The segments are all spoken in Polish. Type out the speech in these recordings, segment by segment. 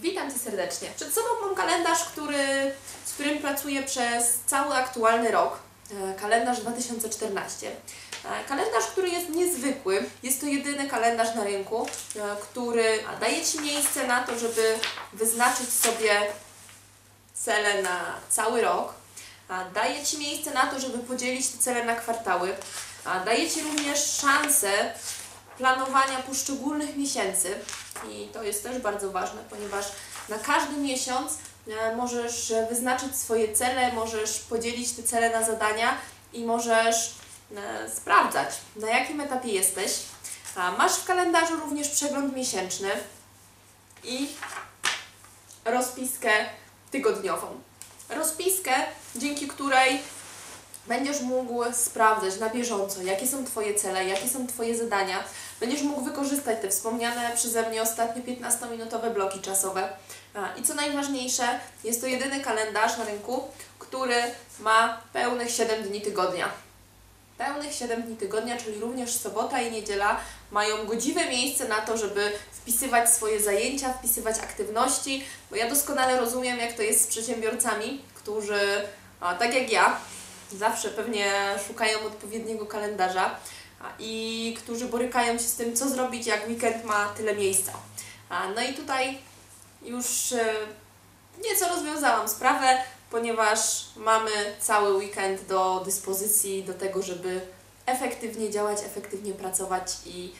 Witam Cię serdecznie. Przed sobą mam kalendarz, który, z którym pracuję przez cały aktualny rok. E, Kalendarz 2014. E, Kalendarz, który jest niezwykły. Jest to jedyny kalendarz na rynku, e, który daje Ci miejsce na to, żeby wyznaczyć sobie cele na cały rok. Daje Ci miejsce na to, żeby podzielić te cele na kwartały. Daje Ci również szansę planowania poszczególnych miesięcy. I to jest też bardzo ważne, ponieważ na każdy miesiąc e, możesz wyznaczyć swoje cele, możesz podzielić te cele na zadania i możesz e, sprawdzać, na jakim etapie jesteś. Masz w kalendarzu również przegląd miesięczny i rozpiskę tygodniową. Rozpiskę, dzięki której będziesz mógł sprawdzać na bieżąco, jakie są Twoje cele, jakie są Twoje zadania. Będziesz mógł wykorzystać te wspomniane przeze mnie ostatnie 15-minutowe bloki czasowe. I co najważniejsze, jest to jedyny kalendarz na rynku, który ma pełnych 7 dni tygodnia. Pełnych 7 dni tygodnia, czyli również sobota i niedziela mają godziwe miejsce na to, żeby wpisywać swoje zajęcia, wpisywać aktywności, bo ja doskonale rozumiem, jak to jest z przedsiębiorcami, którzy, tak jak ja, zawsze pewnie szukają odpowiedniego kalendarza i którzy borykają się z tym, co zrobić, jak weekend ma tyle miejsca. No i tutaj już e, nieco rozwiązałam sprawę, ponieważ mamy cały weekend do dyspozycji do tego, żeby efektywnie działać, efektywnie pracować i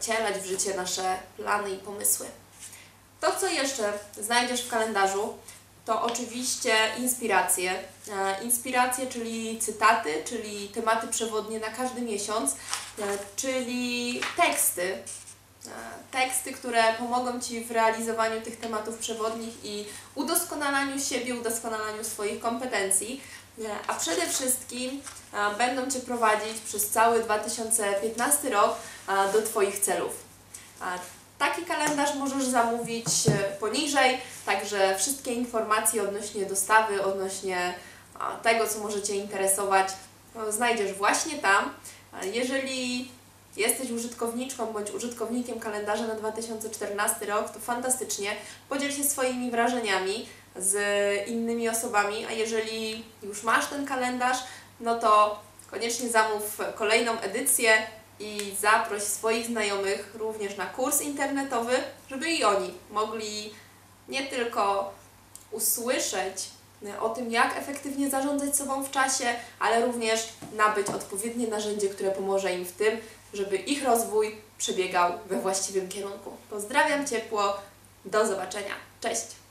wcielać w życie nasze plany i pomysły. To, co jeszcze znajdziesz w kalendarzu, to oczywiście inspiracje. E, Inspiracje, czyli cytaty, czyli tematy przewodnie na każdy miesiąc, e, czyli teksty. E, Teksty, które pomogą Ci w realizowaniu tych tematów przewodnich i udoskonalaniu siebie, udoskonalaniu swoich kompetencji. A przede wszystkim będą Cię prowadzić przez cały 2015 rok do Twoich celów. Taki kalendarz możesz zamówić poniżej, także wszystkie informacje odnośnie dostawy, odnośnie tego, co może Cię interesować, e, znajdziesz właśnie tam. Jeżeli jesteś użytkowniczką bądź użytkownikiem kalendarza na 2014 rok, to fantastycznie. Podziel się swoimi wrażeniami z innymi osobami, a jeżeli już masz ten kalendarz, no to koniecznie zamów kolejną edycję i zaproś swoich znajomych również na kurs internetowy, żeby i oni mogli nie tylko usłyszeć o tym, jak efektywnie zarządzać sobą w czasie, ale również nabyć odpowiednie narzędzie, które pomoże im w tym, żeby ich rozwój przebiegał we właściwym kierunku. Pozdrawiam ciepło, do zobaczenia. Cześć!